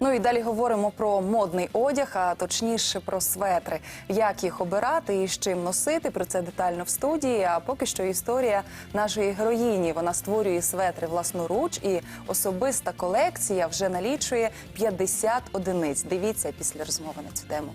Ну і далі говоримо про модний одяг, а точніше про светри, як їх обирати і з чим носити. Про це детально в студії. А поки що історія нашої героїні. Вона створює светри власноруч, і особиста колекція вже налічує 50 одиниць. Дивіться після розмови на цю тему.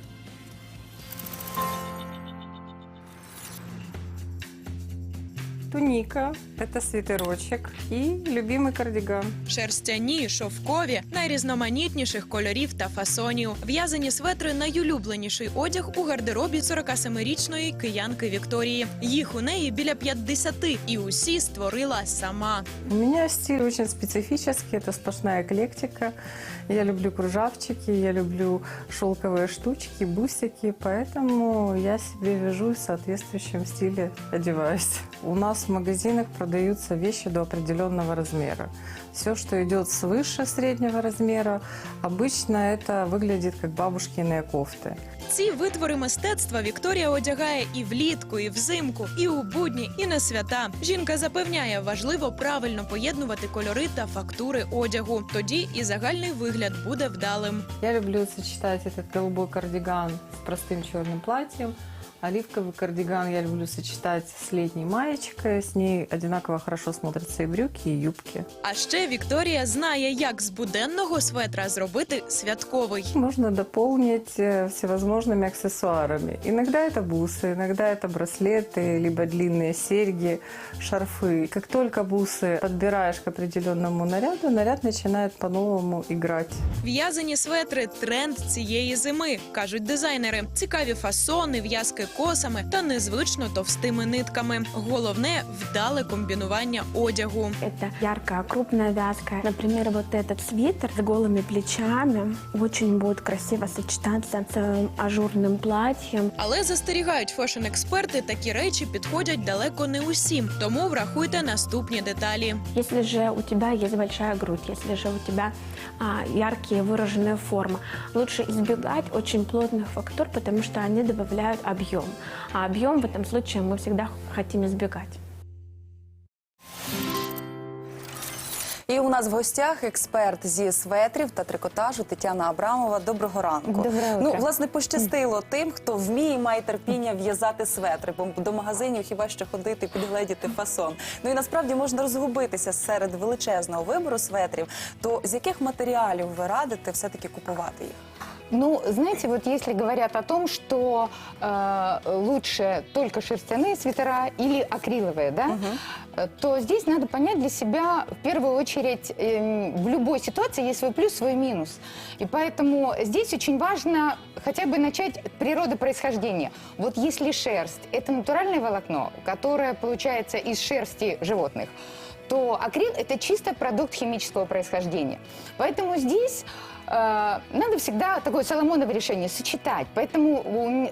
Туника – это свитерочек и любимый кардиган. Шерстяні, шовкові, найрізноманітніших кольорів та фасонів. В'язані светри найулюбленіший одяг у гардеробі 47-річної киянки Вікторії. Їх у неї біля 50, і усі створила сама. У меня стиль очень специфический, это сплошная эклектика. Я люблю кружавчики, я люблю шелковые штучки, бусики, поэтому я себе вяжу и в соответствующем стиле одеваюсь. У нас в магазинах продаются вещи до определенного размера. Все, что идет свыше среднего размера, обычно это выглядит как бабушкины кофты. Ці витвори мистецтва Вікторія одягає і влітку, і взимку, і у будні, і на свята. Жінка запевняє, важливо правильно поєднувати кольори та фактури одягу. Тоді і загальний вигляд буде вдалим. Я люблю сочетать этот голубой кардиган с простым черным платьем. Оливковый кардиган я люблю сочетать с летней маечкой. С ней одинаково хорошо смотрятся и брюки, и юбки. А ще Вікторія знає, як з буденного светра зробити святковий. Можно дополнить э, всевозможными аксессуарами. Иногда это бусы, иногда это браслеты, либо длинные серьги, шарфы. Как только бусы подбираешь к определенному наряду, наряд начинает по-новому играть. В'язані светри тренд цієї зими, кажуть дизайнери. Цікаві фасони, в'язки косами та незвично товстими нитками. Головне вдале комбінування одягу. Это яркая, крупная вязка. Например, вот этот свитер с голыми плечами очень будет красиво сочетаться с э, ажурным платьем. Але застерігають фешн-експерти, такі речі підходять далеко не усім. Тому врахуйте наступні деталі. Если же у тебя есть большая грудь, если же у тебя а, яркие выраженные формы, лучше избегать очень плотных фактур, потому что они добавляют объем. А объем в этом случае мы всегда хотим избегать. І у нас в гостях експерт зі светрів та трикотажу Тетяна Абрамова. Доброго ранку. Доброе Ну, утро. власне, пощастило тим, хто вміє і має терпіння в'язати светри, бо до магазинів хіба що ходити, підгледіти фасон. Ну і насправді можна розгубитися серед величезного вибору светрів. То з яких матеріалів ви радите все-таки купувати їх? Ну, знаете, вот если говорят о том, что э, лучше только шерстяные свитера или акриловые, да, э, то здесь надо понять для себя, в первую очередь, эм, в любой ситуации есть свой плюс, свой минус. И поэтому здесь очень важно хотя бы начать от природы происхождения. Вот если шерсть – это натуральное волокно, которое получается из шерсти животных, то акрил – это чисто продукт химического происхождения. Поэтому здесь э, надо всегда такое соломоново решение сочетать. Поэтому,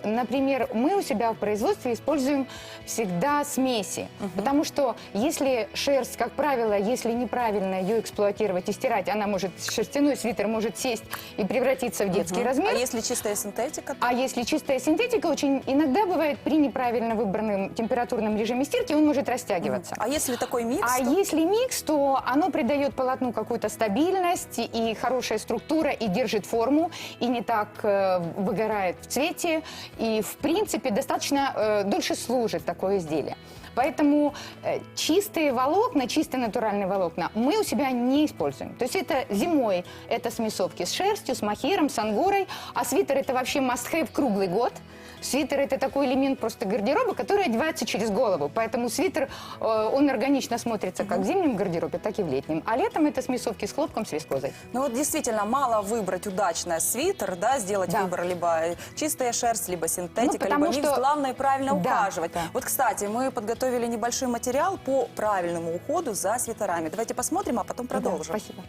например, мы у себя в производстве используем всегда смеси. Потому что если шерсть, как правило, если неправильно ее эксплуатировать и стирать, она может, шерстяной свитер может сесть и превратиться в детский размер. А якщо чиста синтетика, то А если чистая синтетика, очень иногда бывает при неправильно выбранном температурном режиме стирки, он может растягиваться. а якщо такий мікс, А то... если микс, то оно придает полотну какую-то стабильность и хорошая структура, и держит форму, и не так э, выгорает в цвете, и, в принципе, достаточно э, дольше служит такое изделие. Поэтому э, чистые волокна, чистые натуральные волокна мы у себя не используем. То есть это зимой, это смесовки с шерстью, с махером, с ангорой, а свитер это вообще must-have круглый год. Свитер это такой элемент просто гардероба, который одевается через голову. Поэтому свитер, э, он органично смотрится как в зимнем гардеробе, так и в летнем. А летом это смесовки с хлопком, с вискозой. Ну вот действительно мало выбрать удачно свитер, да, сделать Да. выбор либо чистая шерсть, либо синтетика, Ну, либо микс. что- Главное правильно Да, ухаживать. да. Вот, кстати, мы подготовили небольшой материал по правильному уходу за свитерами. Давайте посмотрим, а потом продолжим. Да, спасибо.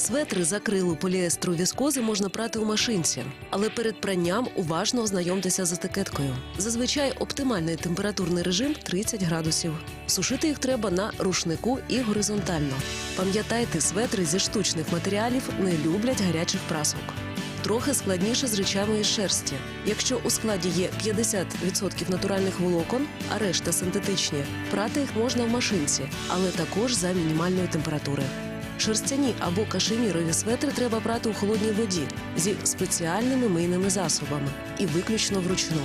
Светри з акрилу, поліестру, віскози можна прати у машинці, але перед пранням уважно ознайомтеся з етикеткою. Зазвичай оптимальний температурний режим 30 градусів. Сушити їх треба на рушнику і горизонтально. Пам'ятайте, светри зі штучних матеріалів не люблять гарячих прасок. Трохи складніше з речами шерсті. Якщо у складі є 50% натуральних волокон, а решта синтетичні, прати їх можна в машинці, але також за мінімальної температури. Шерстяні або кашемірові светри треба прати у холодній воді зі спеціальними мийними засобами і виключно вручну.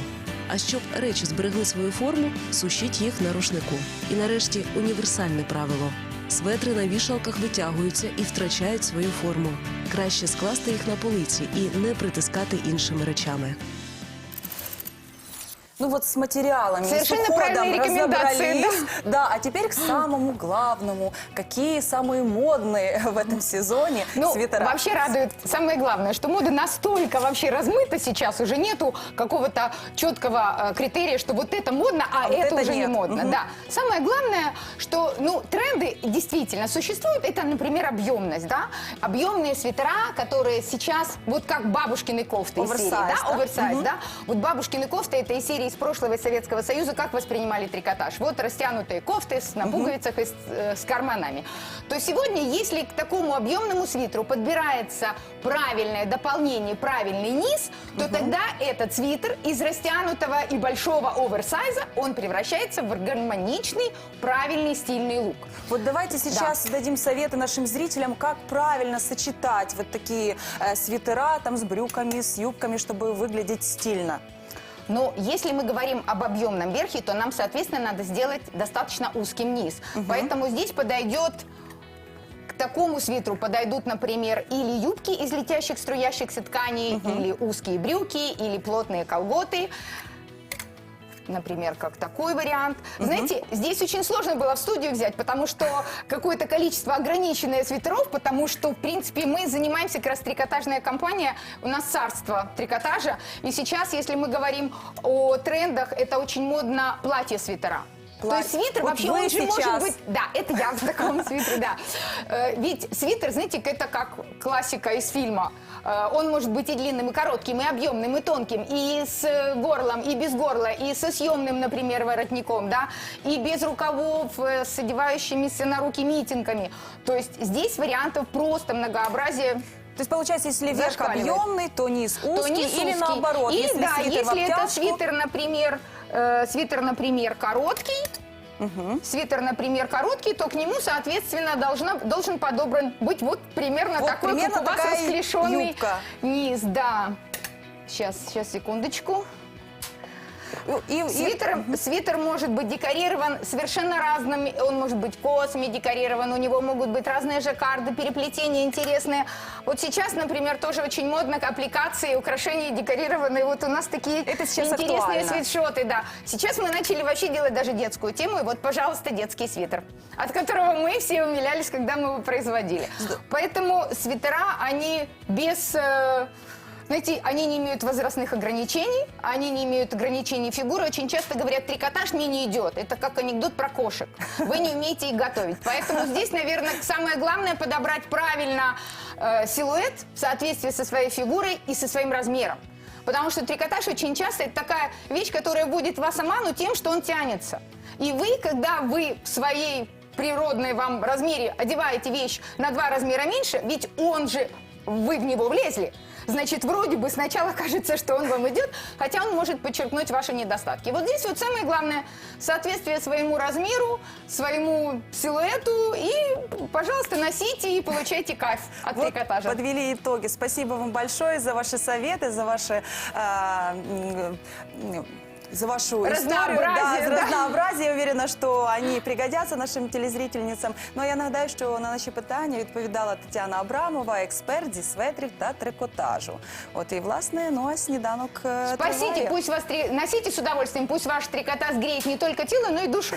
А щоб речі зберегли свою форму, сушіть їх на рушнику. І нарешті універсальне правило: светри на вішалках витягуються і втрачають свою форму. Краще скласти їх на полиці і не притискати іншими речами. Ну вот с материалами, Совершенно с уходом правильные рекомендации, разобрались. Да, а теперь к самому главному. Какие самые модные в этом сезоне Ну, свитера? вообще радует самое главное, что мода настолько вообще размыта сейчас, уже нету какого-то четкого э, критерия, что вот это модно, а, А это, это уже не нет. модно. Мгм. Да. Самое главное, что ну, тренды действительно существуют, это, например, объемность, да, объемные свитера, которые сейчас, вот как бабушкины кофты из серии, да, да? оверсайз, да, вот бабушкины кофты это из серии из прошлого Советского Союза, как воспринимали трикотаж. Вот растянутые кофты с, на пуговицах и с, э, с карманами. То сегодня, если к такому объемному свитеру подбирается правильное дополнение, правильный низ, то тогда этот свитер из растянутого и большого оверсайза, он превращается в гармоничный, правильный стильный лук. Вот давайте сейчас дадим советы нашим зрителям, как правильно сочетать вот такие э, свитера там с брюками, с юбками, чтобы выглядеть стильно. Но если мы говорим об объемном верхе, то нам, соответственно, надо сделать достаточно узким низ. Поэтому здесь подойдет к такому свитеру подойдут, например, или юбки из летящих струящихся тканей, или узкие брюки, или плотные колготы. Например, как такой вариант. Знаете, здесь очень сложно было в студию взять, потому что какое-то количество ограниченное свитеров, потому что, в принципе, мы занимаемся как раз трикотажная компания, у нас царство трикотажа. И сейчас, если мы говорим о трендах, это очень модно платье-свитера. То Платье. есть свитер Вот вообще он же сейчас. может быть да, это я в таком свитере, да. Э, Ведь свитер, знаете, это как классика из фильма. Э, Он может быть и длинным, и коротким, и объемным, и тонким, и с э, горлом, и без горла, и со съемным, например, воротником, да, и без рукавов, с одевающимися на руки митингами. То есть здесь вариантов просто многообразие То есть получается, если верх объемный, то низ узкий, то низ или узкий. наоборот, И если да, если это обтяжку, свитер, например, э, свитер, например, короткий, свитер, например, короткий, то к нему, соответственно, должна, должен подобран быть вот примерно Вот такой, примерно как у вас расклешенный юбка. низ, да. Сейчас, сейчас, секундочку. И, и- Свитер, свитер может быть декорирован совершенно разными, он может быть косами декорирован, у него могут быть разные жаккарды, переплетения интересные. Вот сейчас, например, тоже очень модно аппликации, украшения декорированные. Вот у нас такие Это сейчас интересные актуально. свитшоты, да. Сейчас мы начали вообще делать даже детскую тему, и вот, пожалуйста, детский свитер, от которого мы все умилялись, когда мы его производили. Поэтому свитера, они без... э, знаете, они не имеют возрастных ограничений, они не имеют ограничений фигуры. Очень часто говорят, трикотаж мне не идет. Это как анекдот про кошек. Вы не умеете их готовить. Поэтому здесь, наверное, самое главное подобрать правильно э, силуэт в соответствии со своей фигурой и со своим размером. Потому что трикотаж очень часто это такая вещь, которая будет вас оману тем, что он тянется. И вы, когда вы в своей природной вам размере одеваете вещь на два размера меньше, ведь он же, вы в него влезли, значит, вроде бы сначала кажется, что он вам идет, хотя он может подчеркнуть ваши недостатки. Вот здесь вот самое главное – соответствие своему размеру, своему силуэту, и, пожалуйста, носите и получайте кайф от Вот трикотажа. подвели итоги. Спасибо вам большое за ваши советы, за ваши... м, за вашу историю, да, Разнообразие, за да. разнообразие. Я уверена, що вони пригодяться нашим телезрительницям. Ну а я нагадаю, що на наші питання відповідала Тетяна Абрамова, експерт зі светрів та трикотажу. От і власне, ну а сніданок е, Спасите, триває. пусть вас три- носите с удовольствием, пусть ваш трикотаж греет не только тело, но и душу.